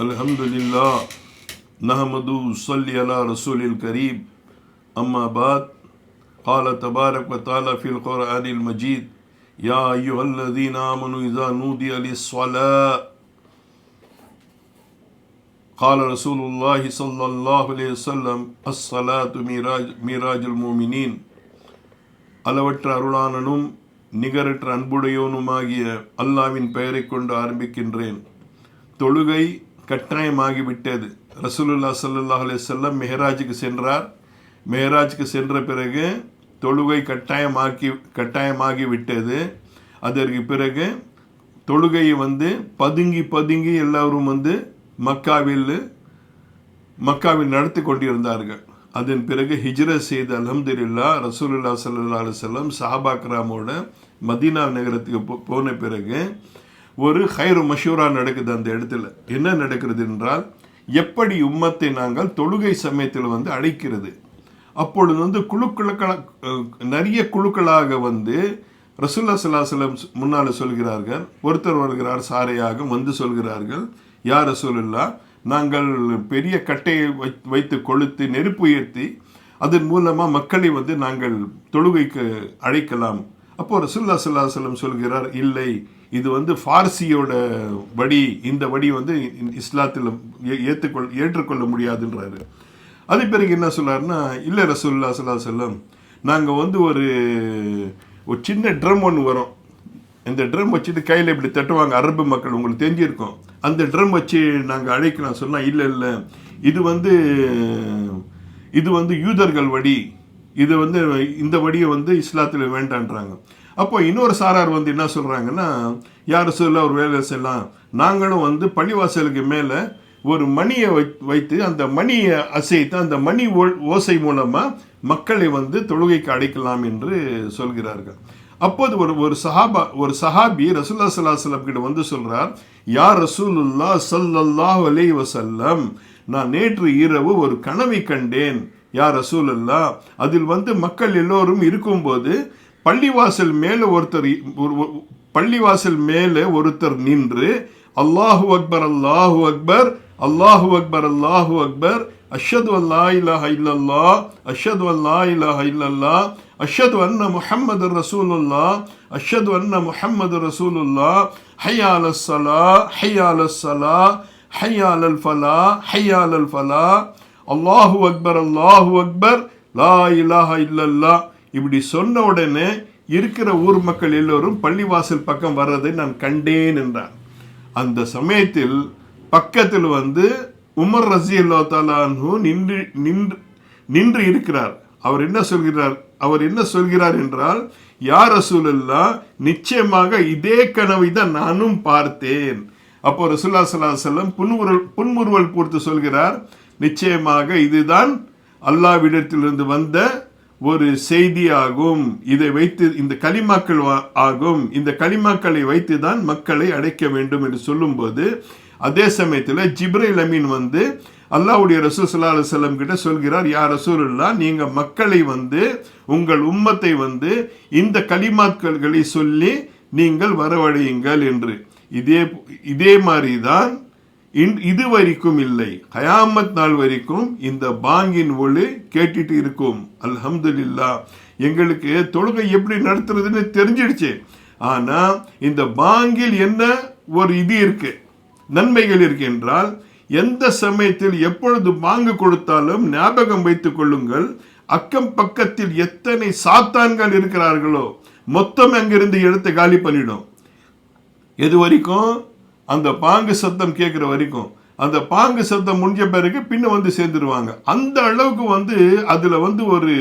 الحمد لله نحمد صلي على رسول الكريم أما بعد قال تبارك وتعالى في القرآن المجيد يا أيها الذين آمنوا إذا نودي للصلاة قال رسول الله صلى الله عليه وسلم الصلاة ميراج ميراج المؤمنين அளவற்ற அருளானனும் நிகரற்ற அன்புடையோனுமாகிய அல்லாவின் பெயரைக் கொண்டு ஆரம்பிக்கின்றேன் தொழுகை கட்டாயமாகிவிட்டது. ரசூலுல்லா ஸல்லல்லாஹு அலைஹி செல்லம் மெஹராஜுக்கு சென்றார். மெஹராஜுக்கு சென்ற பிறகு தொழுகை கட்டாயமாக்கி கட்டாயமாகி விட்டது அதற்கு பிறகு தொழுகையை வந்து பதுங்கி பதுங்கி எல்லோரும் வந்து மக்காவில் மக்காவில் நடத்தி கொண்டிருந்தார்கள். அதன் பிறகு ஹிஜ்ர செய்த அலமதுல்லா ரசூலுல்லா சல்லா அலுவலம் வஸல்லம் சஹாபாக்ராமோட மதீனா நகரத்துக்கு போ- போன பிறகு ஒரு ஹைரு மஷூரா நடக்குது அந்த இடத்துல. என்ன நடக்கிறது என்றால் எப்படி உம்மத்தை நாங்கள் தொழுகை சமயத்தில் வந்து அழைக்கிறது? அப்பொழுது வந்து குழுக்களுக்கள நிறைய குழுக்களாக வந்து ரசுல்லா சலாசலம் முன்னால் சொல்கிறார்கள். ஒருத்தர் வருகிறார் சாரையாக வந்து சொல்கிறார்கள் யார் ரசூலுல்லா நாங்கள் பெரிய கட்டையை வை- வைத்து கொளுத்து நெருப்பு உயர்த்தி அதன் மூலமாக மக்களை வந்து நாங்கள் தொழுகைக்கு அழைக்கலாம். அப்போ ரசுல்லா சல்லாஹலம் சொல்கிறார் இல்லை இது வந்து ஃபார்சியோட வடி இந்த வடி வந்து இஸ்லாத்தில் ஏ- ஏற்றுக்கொள் ஏற்றுக்கொள்ள முடியாதுன்றாரு. அது பிறகு என்ன சொல்கிறாருன்னா இல்லை ரசூல்லா சொல்லா செல்லம் நாங்கள் வந்து ஒரு ஒரு சின்ன ட்ரம் ஒன்று வரும். இந்த ட்ரம் வச்சுட்டு கையில் இப்படி தட்டுவாங்க அரபு மக்கள் உங்களுக்கு தெரிஞ்சிருக்கோம். அந்த ட்ரம் வச்சு நாங்கள் அழைக்கலாம் சொன்னால் இல்லை இல்லை. இது வந்து இது வந்து யூதர்கள் வடி. இது வந்து இந்த வடியை வந்து இஸ்லாத்தில் வேண்டான்றாங்க. அப்போ இன்னொரு சாரார் வந்து என்ன சொல்கிறாங்கன்னா யார் சொல்ல ஒரு வேலை செய்யலாம்? நாங்களும் வந்து பள்ளிவாசலுக்கு மேலே ஒரு மணியை வை- வைத்து அந்த மணியை அசைத்து அந்த மணி ஓ- ஓசை மூலமாக மக்களை வந்து தொழுகைக்கு அடைக்கலாம் என்று சொல்கிறார்கள். அப்போது ஒரு ஒரு சஹாபா ஒரு சஹாபி ரசூல்லா ஸல்லல்லாஹு கிட்ட வந்து சொல்கிறார் யார் ரசூலுல்லா ஸல்லல்லாஹு அலைஹி வசல்லம் நான் நேற்று இரவு ஒரு கனவை கண்டேன் யார் ரசூலுல்லா அதில் வந்து மக்கள் எல்லோரும் இருக்கும்போது பள்ளிவாசல் மேலே ஒருத்தர் பள்ளிவாசல் மேலே ஒருத்தர் நின்று அல்லாஹு அக்பர் அல்லாஹு அக்பர் அல்லாஹு அக்பர் அல்லாஹு அக்பர் அஷது அல்லா இலாஹ இல்லல்லாஹ் அஷது அல்லா இலாஹ இல்லல்லாஹ் அஷது அன்ன முஹம்மது ரசூலுல்லா அஷது அன்ன முஹம்மது ரசூலுல்லா ஹையால் சலா ஹையால் சலா ஹையால் அல் ஃபலா ஹையால் அல் ஃபலா அல்லாஹு அக்பர் அல்லாஹு அக்பர் லா இலாஹ இல்லல்லா இப்படி சொன்ன உடனே இருக்கிற ஊர் மக்கள் எல்லோரும் பள்ளிவாசல் பக்கம் வர்றதை நான் கண்டேன் என்றார் அந்த சமயத்தில் பக்கத்தில் வந்து உமர் ரசி அல்லா தாலானு நின்று நின்று நின்று இருக்கிறார். அவர் என்ன சொல்கிறார்? அவர் என்ன சொல்கிறார் என்றால் யார் ரசூலல்லா நிச்சயமாக இதே கனவை தான் நானும் பார்த்தேன். அப்போ ரசூல்லா சல்லா செல்லம் புன்முறுவல் புன்முறுவல் சொல்கிறார். நிச்சயமாக இதுதான் அல்லாவிடத்திலிருந்து வந்த ஒரு செய்தியாகும். இதை வைத்து இந்த களிமாக்கள் வா- ஆகும். இந்த களிமாக்களை வைத்து தான் மக்களை அடைக்க வேண்டும் என்று சொல்லும்போது அதே சமயத்தில் ஜிப்ரைல் அமீன் வந்து அல்லாவுடைய ரசூல் சல்லா அலைஹி வஸல்லம் கிட்ட சொல்கிறார் யார் ரசூல் இல்லா நீங்கள் மக்களை வந்து உங்கள் உம்மத்தை வந்து இந்த களிமாக்கல்களை சொல்லி நீங்கள் வரவழையுங்கள் என்று. இதே இதே மாதிரி தான் இது வரைக்கும் இல்லை. கயாமத் நாள் வரைக்கும் இந்த பாங்கின் ஒளி கேட்டுட்டு இருக்கும். அல்ஹம்துல்லா எங்களுக்கு தொழுகை எப்படி நடத்துறதுன்னு தெரிஞ்சிடுச்சு. ஆனா இந்த பாங்கில் என்ன ஒரு இது இருக்கு நன்மைகள் இருக்கு என்றால் எந்த சமயத்தில் எப்பொழுது பாங்கு கொடுத்தாலும் ஞாபகம் வைத்துக் கொள்ளுங்கள் அக்கம் பக்கத்தில் எத்தனை சாத்தான்கள் இருக்கிறார்களோ மொத்தம் அங்கிருந்து எடுத்து காலி பண்ணிடும். எது வரைக்கும் அந்த பாங்கு சத்தம் கேட்குற வரைக்கும் அந்த பாங்கு சத்தம் முடிஞ்ச பிறகு பின்ன வந்து சேர்ந்துருவாங்க. அந்த அளவுக்கு வந்து அதில் வந்து ஒரு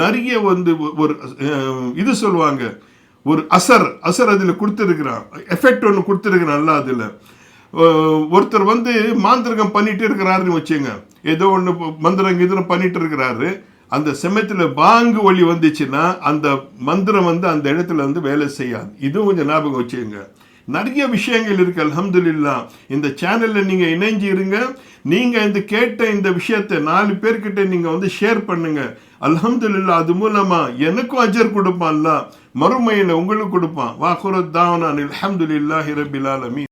நிறைய வந்து ஒரு இது சொல்லுவாங்க. ஒரு அசர் அசர் அதில் கொடுத்துருக்கிறான். எஃபெக்ட் ஒன்று கொடுத்துருக்குறான்ல அதில். ஒருத்தர் வந்து மாந்திரகம் பண்ணிட்டு இருக்கிறாருன்னு வச்சுங்க. ஏதோ ஒன்று மந்திரம் கிந்திரம் பண்ணிட்டு இருக்கிறாரு. அந்த சமயத்தில் பாங்கு ஒளி வந்துச்சுன்னா அந்த மந்திரம் வந்து அந்த இடத்துல வந்து வேலை செய்யாது. இதுவும் கொஞ்சம் ஞாபகம் வச்சுங்க நிறைய விஷயங்கள் இருக்கு அலமதுல்லா இந்த சேனலில் நீங்கள் இணைஞ்சு இருங்க. நீங்கள் இந்த கேட்ட இந்த விஷயத்தை நாலு பேர்கிட்ட நீங்கள் வந்து ஷேர் பண்ணுங்க. அலமதுல்லா அது மூலமா எனக்கும் அஜர் கொடுப்பான் அல்லாஹ் உங்களுக்கு கொடுப்பான். வாக்குரத் தாவனான் அல்ஹம்துலில்லாஹி ரபில்